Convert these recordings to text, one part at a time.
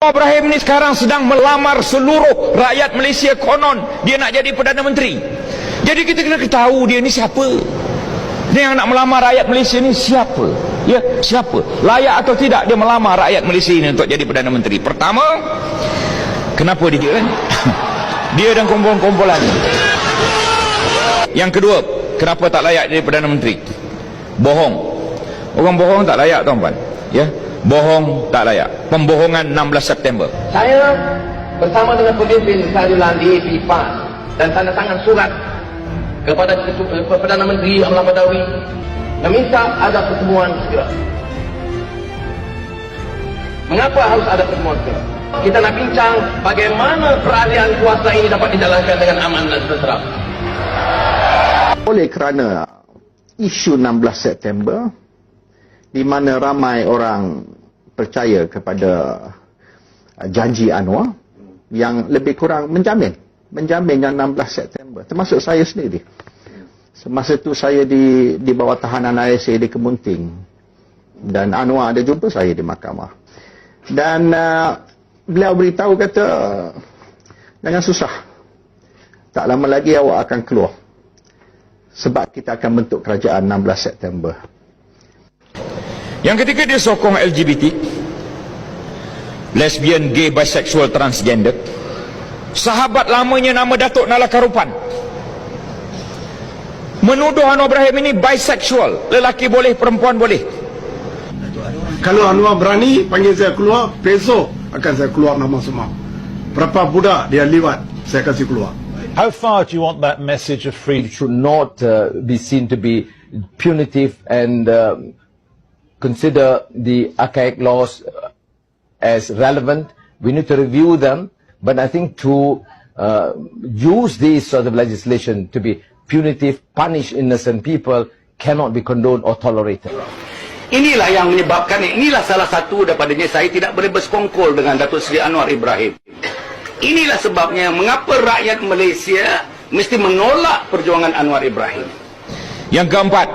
Ibrahim ni sekarang sedang melamar seluruh rakyat Malaysia konon dia nak jadi Perdana Menteri. Jadi kita kena tahu dia ni siapa. Dia yang nak melamar rakyat Malaysia ni siapa? Ya, siapa? Layak atau tidak dia melamar rakyat Malaysia ini untuk jadi Perdana Menteri? Pertama, kenapa dia kan? dia dan kumpulan-kumpulan. Yang kedua, kenapa tak layak jadi Perdana Menteri? Bohong. Orang bohong tak layak tuan-tuan. Ya, bohong tak layak. Pembohongan 16 September. Saya bersama dengan pemimpin Sajul Landi PIPA dan tanda tangan surat kepada eh, Perdana Menteri Amran Badawi meminta ada pertemuan segera. Mengapa harus ada pertemuan segera? Kita nak bincang bagaimana peralihan kuasa ini dapat dijalankan dengan aman dan sejahtera. oleh kerana isu 16 September di mana ramai orang percaya kepada uh, janji Anwar yang lebih kurang menjamin menjamin yang 16 September. Termasuk saya sendiri. Semasa itu saya di di bawah tahanan ISA di Kemunting. Dan Anwar ada jumpa saya di mahkamah. Dan uh, beliau beritahu kata jangan susah. Tak lama lagi awak akan keluar. Sebab kita akan bentuk kerajaan 16 September. Yang ketiga dia sokong LGBT Lesbian, gay, bisexual, transgender Sahabat lamanya nama Datuk Nala Karupan Menuduh Anwar Ibrahim ini bisexual Lelaki boleh, perempuan boleh Kalau Anwar berani panggil saya keluar, besok akan saya keluar nama semua. Berapa budak dia liwat, saya kasih keluar. How far do you want that message of freedom? it should not uh, be seen to be punitive and um, consider the archaic laws uh, as relevant. We need to review them, but I think to uh, use this sort of legislation to be punitive, punish innocent people, cannot be condoned or tolerated. Inilah yang menyebabkan inilah salah satu daripadanya saya tidak boleh bersekongkol dengan Datuk Seri Anwar Ibrahim. Inilah sebabnya mengapa rakyat Malaysia mesti menolak perjuangan Anwar Ibrahim. Yang keempat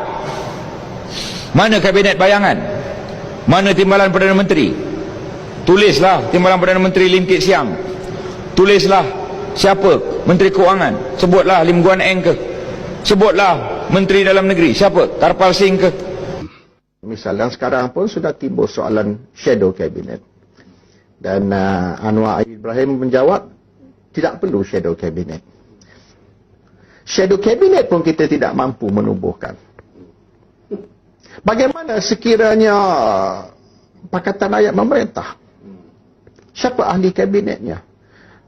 Mana kabinet bayangan? Mana timbalan Perdana Menteri? Tulislah timbalan Perdana Menteri Lim Kit Siang Tulislah siapa Menteri Keuangan? Sebutlah Lim Guan Eng ke? Sebutlah Menteri Dalam Negeri Siapa? Karpal Singh ke? Misal dan sekarang pun sudah timbul soalan shadow cabinet. Dan uh, Anwar Ibrahim menjawab tidak perlu shadow cabinet. Shadow cabinet pun kita tidak mampu menubuhkan. Bagaimana sekiranya Pakatan Rakyat memerintah? Siapa ahli kabinetnya?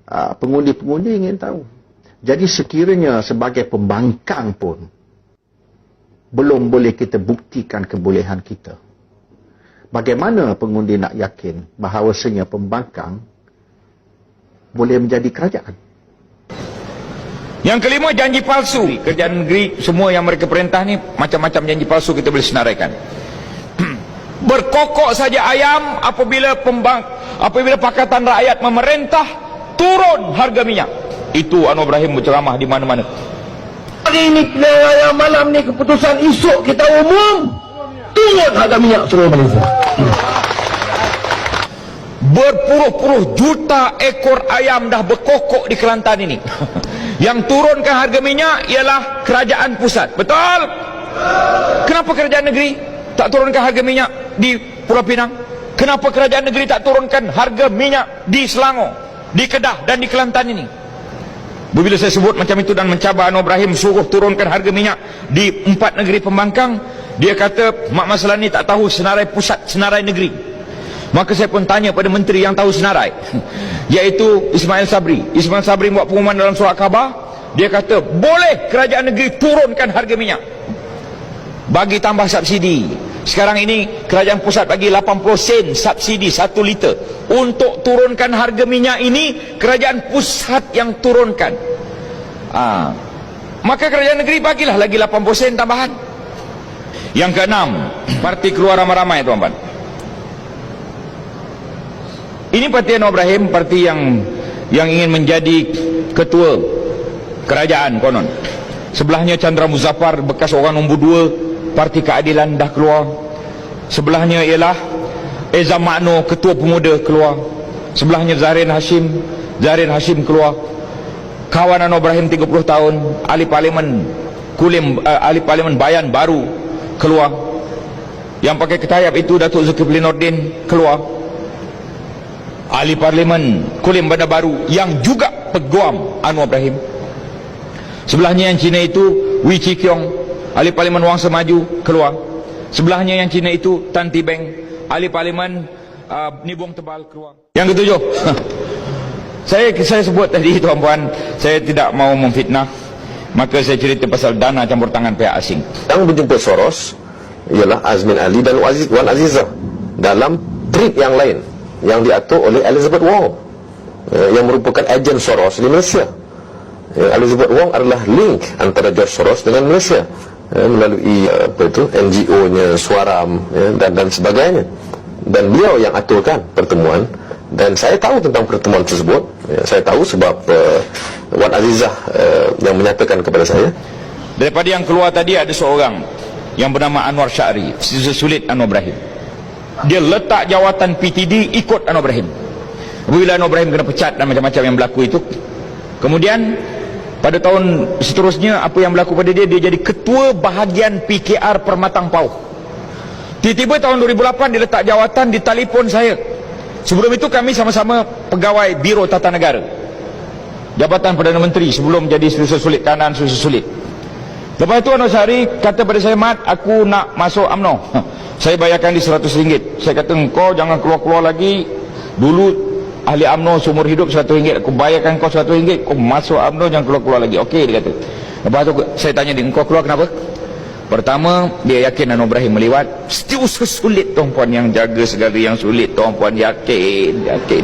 Uh, pengundi-pengundi ingin tahu. Jadi sekiranya sebagai pembangkang pun belum boleh kita buktikan kebolehan kita. Bagaimana pengundi nak yakin bahawasanya pembangkang boleh menjadi kerajaan? Yang kelima janji palsu Kerajaan negeri semua yang mereka perintah ni Macam-macam janji palsu kita boleh senaraikan Berkokok saja ayam apabila pembang apabila Pakatan Rakyat memerintah turun harga minyak. Itu Anwar Ibrahim berceramah di mana-mana. Hari ini raya malam ni keputusan esok kita umum turun harga minyak seluruh Malaysia. Berpuluh-puluh juta ekor ayam dah berkokok di Kelantan ini. Yang turunkan harga minyak ialah kerajaan pusat. Betul? Kenapa kerajaan negeri tak turunkan harga minyak di Pulau Pinang? Kenapa kerajaan negeri tak turunkan harga minyak di Selangor, di Kedah dan di Kelantan ini? Bila saya sebut macam itu dan mencabar Anwar Ibrahim suruh turunkan harga minyak di empat negeri pembangkang, dia kata Mak Masalah ni tak tahu senarai pusat, senarai negeri. Maka saya pun tanya pada menteri yang tahu senarai. Iaitu Ismail Sabri. Ismail Sabri buat pengumuman dalam surat khabar. Dia kata boleh kerajaan negeri turunkan harga minyak? Bagi tambah subsidi. Sekarang ini kerajaan pusat bagi 80 sen subsidi 1 liter. Untuk turunkan harga minyak ini Kerajaan pusat yang turunkan. Ha. Maka kerajaan negeri bagilah lagi 80 sen tambahan. Yang keenam Parti keluar ramai-ramai tuan-tuan ini parti Anwar Ibrahim parti yang yang ingin menjadi ketua kerajaan konon. Sebelahnya Chandra Muzaffar bekas orang nombor dua parti keadilan dah keluar. Sebelahnya ialah Eza Makno ketua pemuda keluar. Sebelahnya Zahrin Hashim. Zahrin Hashim keluar. Kawan Anwar Ibrahim 30 tahun. Ahli Parlimen Kulim, uh, Ahli Parlimen Bayan baru keluar. Yang pakai ketayap itu Datuk Zulkifli Nordin keluar. Ahli Parlimen Kulim Bandar Baru yang juga peguam Anwar Ibrahim. Sebelahnya yang Cina itu Wee Chi Kiong, ahli parlimen Wangsa Maju keluar. Sebelahnya yang Cina itu Tan Ti Beng, ahli parlimen uh, Nibong Tebal keluar. Yang ketujuh. saya saya sebut tadi tuan-puan, saya tidak mau memfitnah. Maka saya cerita pasal dana campur tangan pihak asing. Yang berjumpa Soros ialah Azmin Ali dan Wan Aziza dalam trip yang lain yang diatur oleh Elizabeth Wong eh, yang merupakan ejen Soros di Malaysia. Eh, Elizabeth Wong adalah link antara George Soros dengan Malaysia eh, melalui eh, apa itu NGO-nya Suaram eh, dan dan sebagainya. Dan beliau yang aturkan pertemuan dan saya tahu tentang pertemuan tersebut. Ya, saya tahu sebab uh, Wan Azizah uh, yang menyatakan kepada saya Daripada yang keluar tadi ada seorang yang bernama Anwar Syari, sesulit Anwar Ibrahim. Dia letak jawatan PTD ikut Anwar Ibrahim. Apabila Anwar Ibrahim kena pecat dan macam-macam yang berlaku itu. Kemudian pada tahun seterusnya apa yang berlaku pada dia dia jadi ketua bahagian PKR Permatang Pauh. Tiba-tiba tahun 2008 dia letak jawatan di telefon saya. Sebelum itu kami sama-sama pegawai Biro Tata Negara. Jabatan Perdana Menteri sebelum jadi susah sulit kanan, susah sulit. Lepas itu Anwar Syari kata pada saya, Mat, aku nak masuk UMNO. Saya bayarkan di RM100. Saya kata, engkau jangan keluar-keluar lagi. Dulu ahli UMNO seumur hidup RM100. Aku bayarkan kau RM100. Kau masuk UMNO jangan keluar-keluar lagi. Okey, dia kata. Lepas itu saya tanya dia, engkau keluar kenapa? Pertama, dia yakin Anwar Ibrahim melewat. Still sesulit tuan-puan yang jaga segala yang sulit. Tuan-puan yakin, yakin.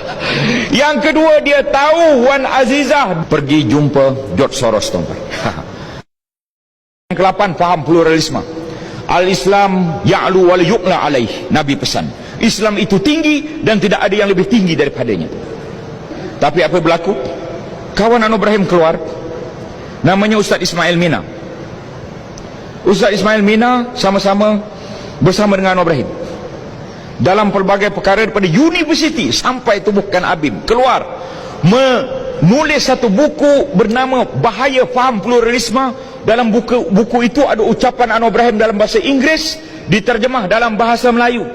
yang kedua, dia tahu Wan Azizah pergi jumpa George Soros tuan-puan. yang kelapan, faham pluralisme. Al-Islam ya'lu wal yu'la alaih. Nabi pesan. Islam itu tinggi dan tidak ada yang lebih tinggi daripadanya. Tapi apa berlaku? Kawan Anwar Ibrahim keluar. Namanya Ustaz Ismail Mina. Ustaz Ismail Mina sama-sama bersama dengan Anwar Ibrahim dalam pelbagai perkara daripada universiti sampai tubuhkan Abim keluar menulis satu buku bernama Bahaya Faham Pluralisme dalam buku buku itu ada ucapan Anwar Ibrahim dalam bahasa Inggeris diterjemah dalam bahasa Melayu.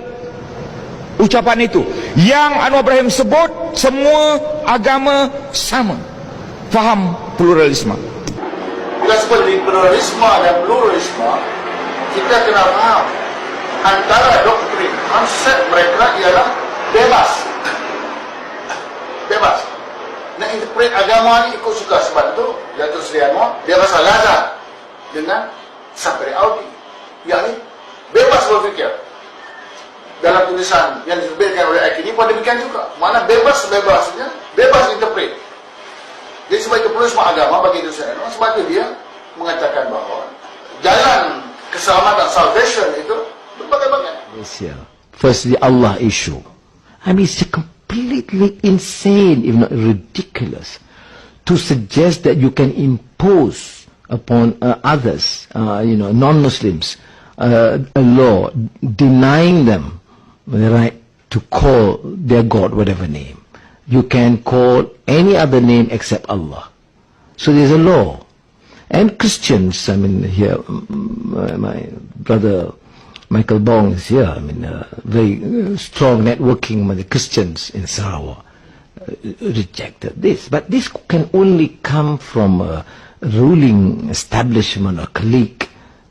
Ucapan itu. Yang Anwar Ibrahim sebut semua agama sama. Faham pluralisme? Bila sebut liberalisme dan pluralisme, kita kena faham antara doktrin, konsep mereka ialah bebas. Bebas. Nak interpret agama ni ikut suka sebab tu Seri Anwar dia rasa lazat dengan Sabri Audi. Yang ni bebas berfikir. Dalam tulisan yang diterbitkan oleh Aki ni pun demikian juga. Mana bebas sebebasnya, bebas interpret. Jadi itu pluralisme agama bagi itu saya sebab dia mengatakan bahawa jalan keselamatan salvation itu berbagai-bagai. Firstly, Allah issue. I mean, it's completely insane, if not ridiculous, to suggest that you can impose upon uh, others, uh, you know, non-Muslims, uh, a law denying them the right to call their God whatever name. You can call any other name except Allah. So there's a law. And Christians, I mean, here, mm, my, my brother Michael Bong is here. I mean, uh, very strong networking with the Christians in Sarawak rejected this. But this can only come from ruling establishment or clique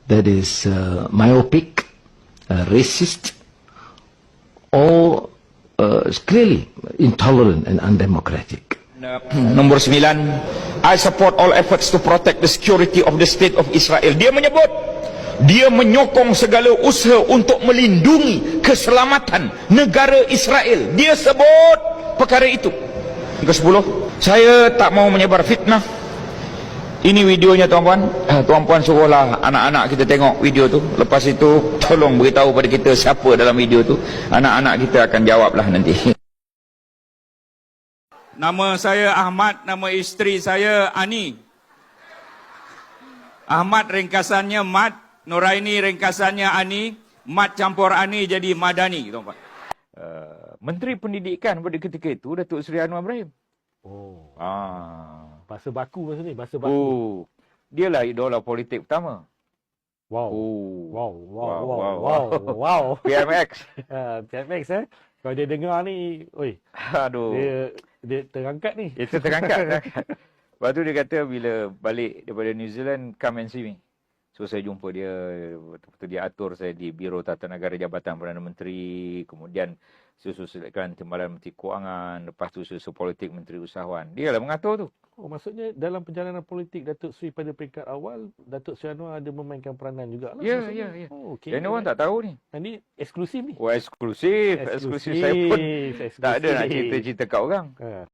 that is uh, myopic, uh, racist, or uh, clearly intolerant and undemocratic. Nombor sembilan, I support all efforts to protect the security of the state of Israel. Dia menyebut, dia menyokong segala usaha untuk melindungi keselamatan negara Israel. Dia sebut perkara itu. Yang ke sepuluh, saya tak mau menyebar fitnah. Ini videonya tuan-puan. Eh, Tuan-puan suruhlah anak-anak kita tengok video tu. Lepas itu, tolong beritahu pada kita siapa dalam video tu. Anak-anak kita akan jawablah nanti. Nama saya Ahmad, nama isteri saya Ani. Ahmad ringkasannya Mat, Nuraini ringkasannya Ani, Mat campur Ani jadi Madani, tuan-puan. Uh, Menteri Pendidikan pada ketika itu Datuk Seri Anwar Ibrahim. Oh. Ah. Bahasa baku masa ni, bahasa baku. Oh. Dialah idola politik pertama. Wow. Oh. Wow, wow, Wow, wow, wow, wow, wow. PMX. Ah, PMX eh. Kalau dia dengar ni, oi, Aduh. dia dia terangkat ni. Itu terangkat. terangkat. Lepas tu dia kata bila balik daripada New Zealand, come and see me. So saya jumpa dia, betul-betul dia atur saya di Biro Tata Negara Jabatan Perdana Menteri, kemudian susu selekan Timbalan Menteri Kewangan, lepas tu susu politik Menteri Usahawan. Dia lah mengatur tu. Oh, maksudnya dalam perjalanan politik Datuk Seri pada peringkat awal, Datuk Seri Anwar ada memainkan peranan juga lah. Ya, maksudnya. ya, ya. Oh, okay. Dan orang tak tahu ni. Ini eksklusif ni. Oh, eksklusif. Eksklusif. Saya pun eksklusif. tak ada nak cerita-cerita kat orang. Ha.